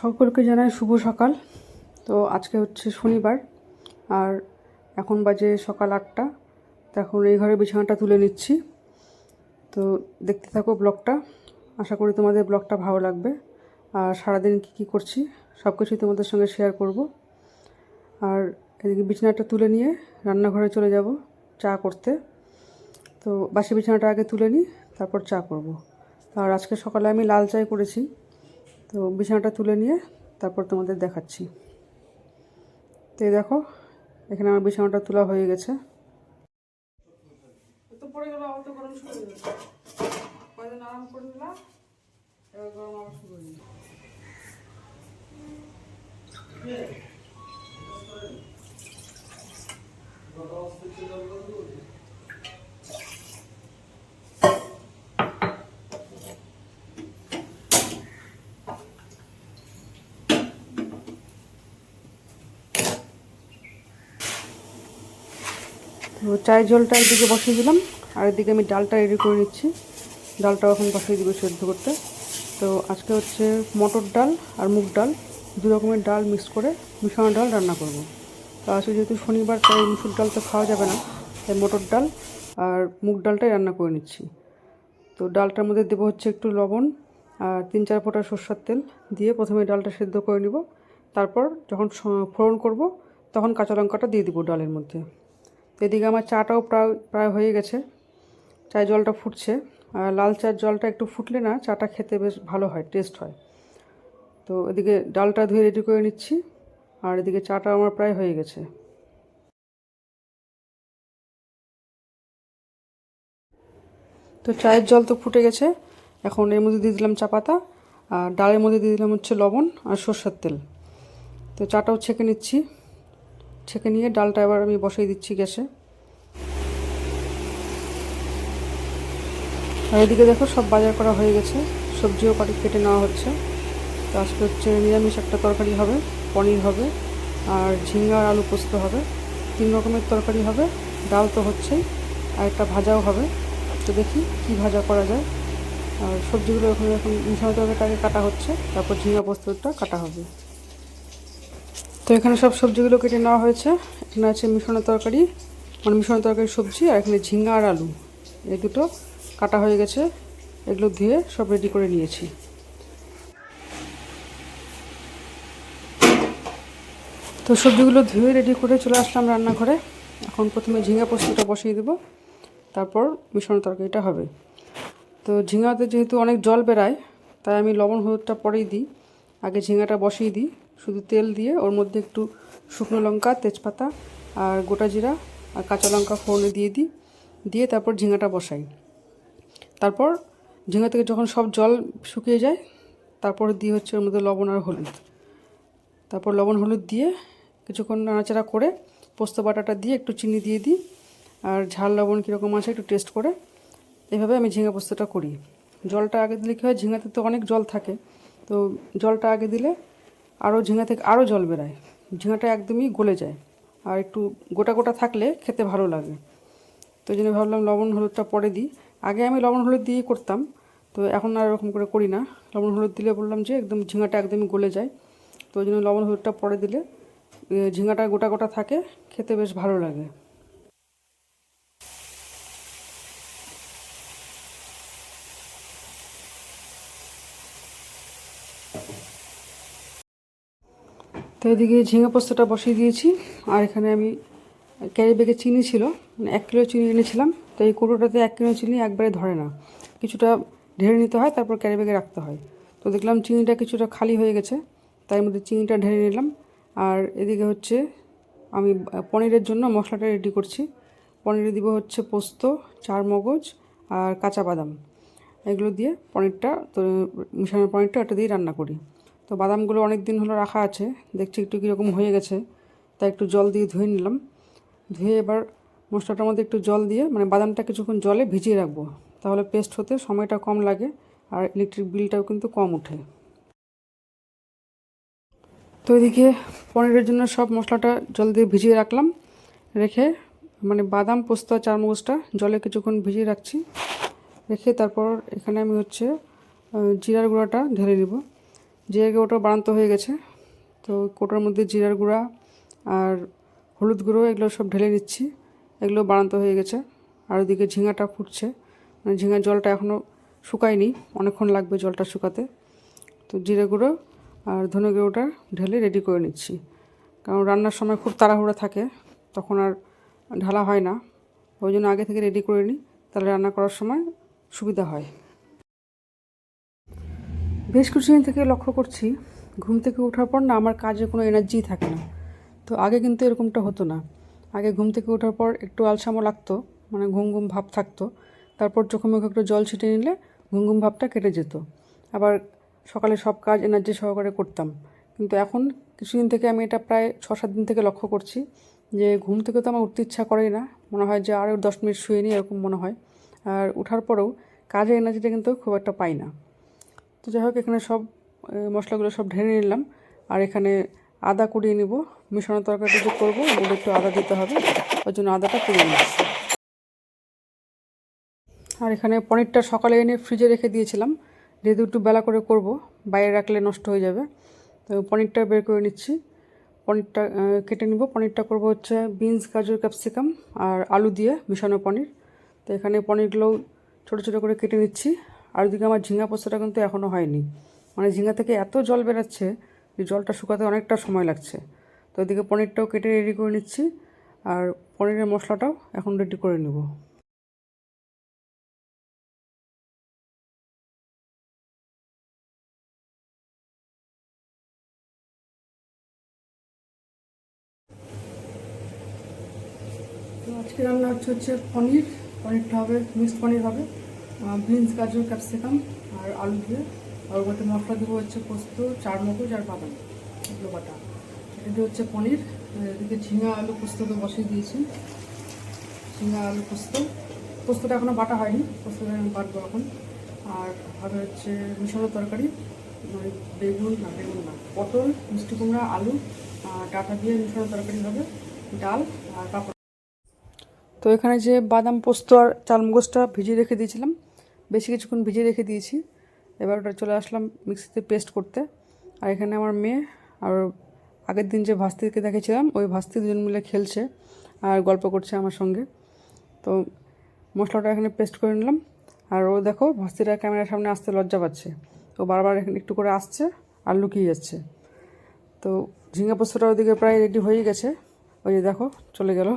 সকলকে জানাই শুভ সকাল। তো আজকে হচ্ছে শনিবার, আর এখন বাজে সকাল আটটা। তো এখন এই ঘরে বিছানাটা তুলে নিচ্ছি। তো দেখতে থাকো ব্লগটা। আশা করি তোমাদের ব্লগটা ভালো লাগবে। আর সারাদিন কী কী করছি সব কিছুই তোমাদের সঙ্গে শেয়ার করব। আর এদিকে বিছানাটা তুলে নিয়ে রান্নাঘরে চলে যাব চা করতে। তো বাসি বিছানাটা আগে তুলে নিই, তারপর চা করব। আর আজকে সকালে আমি লাল চাই করেছি। তো বিছানাটা তুলে নিয়ে তারপর তোমাদের দেখাচ্ছি। তো দেখো, এখানে আমার বিছানাটা তোলা হয়ে গেছে। তো চায়ের জলটা একদিকে বসিয়ে দিলাম, আর এদিকে আমি ডালটা রেডি করে নিচ্ছি। ডালটাও এখন বসিয়ে দিব সেদ্ধ করতে। তো আজকে হচ্ছে মটর ডাল আর মুগ ডাল, দু রকমের ডাল মিক্স করে মিশানো ডাল রান্না করব। তো আজকে যেহেতু শনিবার, তাই মুসুর ডাল তো খাওয়া যাবে না, তাই মটর ডাল আর মুগ ডালটাই রান্না করে নিচ্ছি। তো ডালটার মধ্যে দেবো হচ্ছে একটু লবণ আর তিন চার ফোঁটা সর্ষার তেল দিয়ে প্রথমে ডালটা সেদ্ধ করে নিব। তারপর যখন ফোড়ন করব, তখন কাঁচা লঙ্কাটা দিয়ে দিব ডালের মধ্যে। এদিকে আমার চাটাও প্রায় প্রায় হয়ে গেছে। চায়ের জলটা ফুটছে। আর লাল চার জলটা একটু ফুটলে না চাটা খেতে বেশ ভালো হয় টেস্ট হয়। তো এদিকে ডালটা ধুয়ে রেডি করে নিচ্ছি। আর এদিকে চাটা আমার প্রায় হয়ে গেছে। তো চায়ের জল তো ফুটে গেছে। এখন এর মধ্যে দিয়ে দিলাম চা পাতা। আর ডালের মধ্যে দিয়ে দিলাম হচ্ছে লবণ আর সর্ষের তেল। তো চাটাও ছেঁকে নিচ্ছি। ছেঁকে নিয়ে ডালটা এবার আমি বসিয়ে দিচ্ছি গ্যাসে। আর এদিকে দেখো সব বাজার করা হয়ে গেছে, সবজিও কাটি কেটে নেওয়া হচ্ছে। তো আজকে হচ্ছে নিরামিষ একটা তরকারি হবে, পনির হবে, আর ঝিঙ্গা আলু পোস্ত হবে। তিন রকমের তরকারি হবে, ডাল তো হচ্ছেই, আর একটা ভাজাও হবে। তো দেখি কি ভাজা করা যায়। আর সবজিগুলো ওখানে এখন মিশানো তরকারিটা আগে কাটা হচ্ছে, তারপর ঝিঙ্গা পোস্তটা কাটা হবে। তো এখানে সব সবজিগুলো কেটে নেওয়া হয়েছে। এখানে আছে মিশনের তরকারি মানে মিশনের তরকারি সবজি, আর এখানে ঝিঙ্গা আর আলু। এই দুটো কাটা হয়ে গেছে। এগুলো ধুয়ে সব রেডি করে নিয়েছি। তো সবজিগুলো ধুয়ে রেডি করে চলে আসলাম রান্নাঘরে। এখন প্রথমে ঝিঙ্গা পোস্তটা বসিয়ে দেবো। তারপর মিশনের তরকারিটা হবে। তো ঝিঙ্গাতে যেহেতু অনেক জল বেরায়, তাই আমি লবণ হলুদটা পরেই দিই। আগে ঝিঙ্গাটা বসিয়ে দিই। শুধু তেল দিয়ে, ওর মধ্যে একটু শুকনো লঙ্কা, তেজপাতা আর গোটা জিরা আর কাঁচা লঙ্কা ফোড়নে দিয়ে দিই, দিয়ে তারপর ঝিঙ্গাটা বসাই। তারপর ঝিঙ্গা থেকে যখন সব জল শুকিয়ে যায়, তারপর দিয়ে হচ্ছে ওর মধ্যে লবণ আর হলুদ। তারপর লবণ হলুদ দিয়ে কিছুক্ষণ নাড়াচাড়া করে পোস্ত বাটাটা দিয়ে একটু চিনি দিয়ে দিই, আর ঝাল লবণ কীরকম আছে একটু টেস্ট করে। এভাবে আমি ঝিঙা পোস্তটা করি। জলটা আগে দিলে কী হয়, ঝিঙাতে তো অনেক জল থাকে, তো জলটা আগে দিলে আরও ঝিঙা থেকে আরও জল বেরায়। ঝিঙাটা একদমই গলে যায়। আর একটু গোটা গোটা থাকলে খেতে ভালো লাগে। তো জন্য ভাবলাম লবণ, হলুদটা পরে দিই। আগে আমি লবণ, হলুদ দিয়েই করতাম। তো এখন আর এরকম করে করি না। লবণ, হলুদ দিলে বললাম যে একদম ঝিঙাটা একদমই গলে যায়। তো ওই জন্য লবণ, হলুদটা পরে দিলে ঝিঙাটা গোটা গোটা থাকে, খেতে বেশ ভালো লাগে। তো এদিকে ঝিঙে পোস্তটা বসিয়ে দিয়েছি। আর এখানে আমি ক্যারি ব্যাগে চিনি ছিল মানে এক কিলো চিনি এনেছিলাম। তো এই কৌটোটাতে এক কিলো চিনি একবারে ধরে না। কিছুটা ঢেলে নিতে হয়, তারপর ক্যারি ব্যাগে রাখতে হয়। তো দেখলাম চিনিটা কিছুটা খালি হয়ে গেছে, তাই মধ্যে চিনিটা ঢেলে নিলাম। আর এদিকে হচ্ছে আমি পনিরের জন্য মশলাটা রেডি করছি। পনিরে দিব হচ্ছে পোস্ত চার মগজ আর কাঁচা বাদাম। এগুলো দিয়ে পনিরটা, তো মিশানোর পনিরটা ওটা দিয়ে রান্না করি। তো বাদামগুলো অনেক দিন হলো রাখা আছে। দেখছি একটু কীরকম হয়ে গেছে। তাই একটু জল দিয়ে ধুয়ে নিলাম। ধুয়ে এবার মশলাটার মধ্যে একটু জল দিয়ে মানে বাদামটা কিছুক্ষণ জলে ভিজিয়ে রাখব। তাহলে পেস্ট হতে সময়টা কম লাগে আর ইলেকট্রিক বিলটাও কিন্তু কম ওঠে। তো এদিকে পনিরের জন্য সব মশলাটা জল দিয়ে ভিজিয়ে রাখলাম। রেখে মানে বাদাম, পোস্ত আর চারমগজটা জলে কিছুক্ষণ ভিজিয়ে রাখছি। রেখে তারপর এখানে আমি হচ্ছে জিরার গুঁড়োটা ঢেলে নিব। জিরে গুঁড়োটা বাড়ান্ত হয়ে গেছে, তো কোটার মধ্যে জিরার গুঁড়া আর হলুদ গুঁড়ো এগুলো সব ঢেলে নিচ্ছি, এগুলো বাড়ান্ত হয়ে গেছে। আর ওদিকে ঝিঙাটা ফুটছে মানে ঝিঙার জলটা এখনও শুকায়নি, অনেকক্ষণ লাগবে জলটা শুকাতে। তো জিরে গুঁড়ো আর ধনে গুঁড়োটা ঢেলে রেডি করে নিচ্ছি। কারণ রান্নার সময় খুব তাড়াহুড়ো থাকে, তখন আর ঢালা হয় না। ওই জন্য আগে থেকে রেডি করে নিই, তাহলে রান্না করার সময় সুবিধা হয়। বেশ কিছুদিন থেকে লক্ষ্য করছি, ঘুম থেকে ওঠার পর না আমার কাজে কোনো এনার্জিই থাকে না। তো আগে কিন্তু এরকমটা হতো না। আগে ঘুম থেকে ওঠার পর একটু আলসামো লাগতো মানে ঘুম ঘুম ভাব থাকতো। তারপর চোখে মুখে একটু জল ছিটিয়ে নিলে ঘুম ঘুম ভাবটা কেটে যেত। আবার সকালে সব কাজ এনার্জি সহকারে করতাম। কিন্তু এখন কিছুদিন থেকে আমি এটা প্রায় ছ সাত দিন থেকে লক্ষ্য করছি যে ঘুম থেকে তো আমার উঠতে ইচ্ছা করেই না। মনে হয় যে আরও দশ মিনিট শুয়ে নিই এরকম মনে হয়। আর ওঠার পরেও কাজের এনার্জিটা কিন্তু খুব একটা পাই না। তো যাই হোক, এখানে সব মশলাগুলো সব ঢেলে নিলাম। আর এখানে আদা কুড়িয়ে নিব। মিশানো তরকারিটা যে করব মধ্যে একটু আদা দিতে হবে। ওই জন্য আদাটা কুড়িয়ে নিচ্ছি। আর এখানে পনিরটা সকালে এনে ফ্রিজে রেখে দিয়েছিলাম। যেহেতু একটু বেলা করে করব, বাইরে রাখলে নষ্ট হয়ে যাবে। তো পনিরটা বের করে নিচ্ছি। পনিরটা কেটে নিব। পনিরটা করব হচ্ছে বিনস, গাজর, ক্যাপসিকাম আর আলু দিয়ে মিশানো পনির। তো এখানে পনিরগুলোও ছোটো ছোটো করে কেটে নিচ্ছি। আর ওদিকে আমার ঝিঙা পোস্তটা কিন্তু এখনও হয়নি। মানে ঝিঙা থেকে এত জল বেরাচ্ছে যে জলটা শুকাতে অনেকটা সময় লাগছে। তো ওদিকে পনিরটাও কেটে রেডি করে নিচ্ছি আর পনিরের মশলাটাও এখন রেডি করে নেব। আজকে রান্না হচ্ছে হচ্ছে পনির, পনিরটা হবে, মিক্সড পনির হবে। বিনস গাজর ক্যাপসিকাম আর আলু দিয়ে। আর ওর মশলা দেবো হচ্ছে পোস্ত, চার মগজ আর বাদাম এগুলো বাটা। এটা দিয়ে হচ্ছে পনির, এদিকে ঝিঙা, আলু পোস্তকে বসিয়ে দিয়েছি। ঝিঙা, আলু পোস্ত। পোস্তটা এখনও বাটা হয়নি, পোস্তটা আমি বাটবো এখন। আর হবে হচ্ছে মিশানো তরকারি বেগুন, না বেগুন না, পটল, মিষ্টি কুমড়া, আলু ডাটা দিয়ে মিশানো তরকারি হবে, ডাল আর পাপড়। তো এখানে যে বাদাম, পোস্ত আর চালমগজটা ভিজিয়ে রেখে দিয়েছিলাম বেশি কিছুক্ষণ ভিজিয়ে রেখে দিয়েছি। এবার ওটা চলে আসলাম মিক্সিতে পেস্ট করতে। আর এখানে আমার মেয়ে আর আগের দিন যে ভাস্তিকে দেখেছিলাম, ওই ভাস্তি দুজন মিলে খেলছে আর গল্প করছে আমার সঙ্গে। তো মশলাটা এখানে পেস্ট করে নিলাম। আর ও দেখো ভাস্তিটা ক্যামেরার সামনে আসতে লজ্জা পাচ্ছে। ও বারবার এখানে একটু করে আসছে আর লুকিয়ে যাচ্ছে। তো ঝিঙ্গা পোস্তটা ওদিকে প্রায় রেডি হয়ে গেছে। ওই যে দেখো, চলে গেল।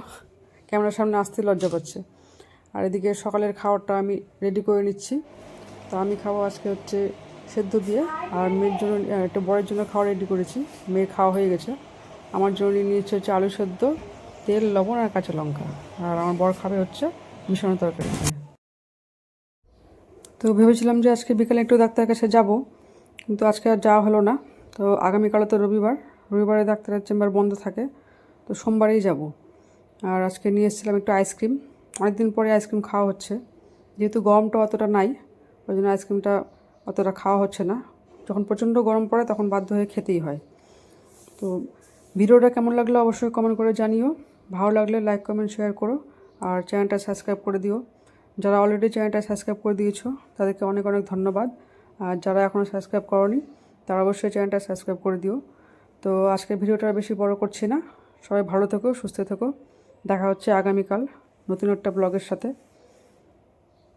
ক্যামেরার সামনে আসতে লজ্জা পাচ্ছে। আর এদিকে সকালের খাবারটা আমি রেডি করে নিচ্ছি। তো আমি খাব আজকে হচ্ছে সেদ্ধ দিয়ে। আর মেয়ের জন্য একটা বড়ের জন্য খাওয়া রেডি করেছি। মেয়ের খাওয়া হয়ে গেছে। আমার জন্য নিয়েছে হচ্ছে আলু সেদ্ধ, তেল, লবণ আর কাঁচা লঙ্কা। আর আমার বড় খাবে হচ্ছে মিশানো তরকারি। তো ভেবেছিলাম যে আজকে বিকালে একটু ডাক্তারের কাছে যাব, কিন্তু আজকে আর যাওয়া হলো না। তো আগামীকালে তো রবিবার। রবিবারে ডাক্তারের চেম্বার বন্ধ থাকে। তো সোমবারেই যাব। আর আজকে নিয়ে এসেছিলাম একটু আইসক্রিম অনেকদিন পরে আইসক্রিম খাওয়া হচ্ছে। যেহেতু গরমটা অতটা নাই, ওই জন্য আইসক্রিমটা অতটা খাওয়া হচ্ছে না। যখন প্রচণ্ড গরম পড়ে, তখন বাধ্য হয়ে খেতেই হয়। তো ভিডিওটা কেমন লাগল অবশ্যই কমেন্ট করে জানিও। ভালো লাগলে লাইক কমেন্ট শেয়ার করো। আর চ্যানেলটা সাবস্ক্রাইব করে দিও। যারা অলরেডি চ্যানেলটা সাবস্ক্রাইব করে দিয়েছ, তাদেরকে অনেক অনেক ধন্যবাদ। আর যারা এখনও সাবস্ক্রাইব করনি, তারা অবশ্যই চ্যানেলটা সাবস্ক্রাইব করে দিও। তো আজকের ভিডিওটা বেশি বড় করছি না। সবাই ভালো থেকো, সুস্থ থেকো। দেখা হচ্ছে আগামীকাল। নতুন একটা ব্লগের সাথে।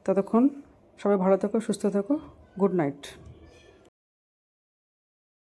ততক্ষণ সবাই ভালো থেকো সুস্থ থেকো। Good night.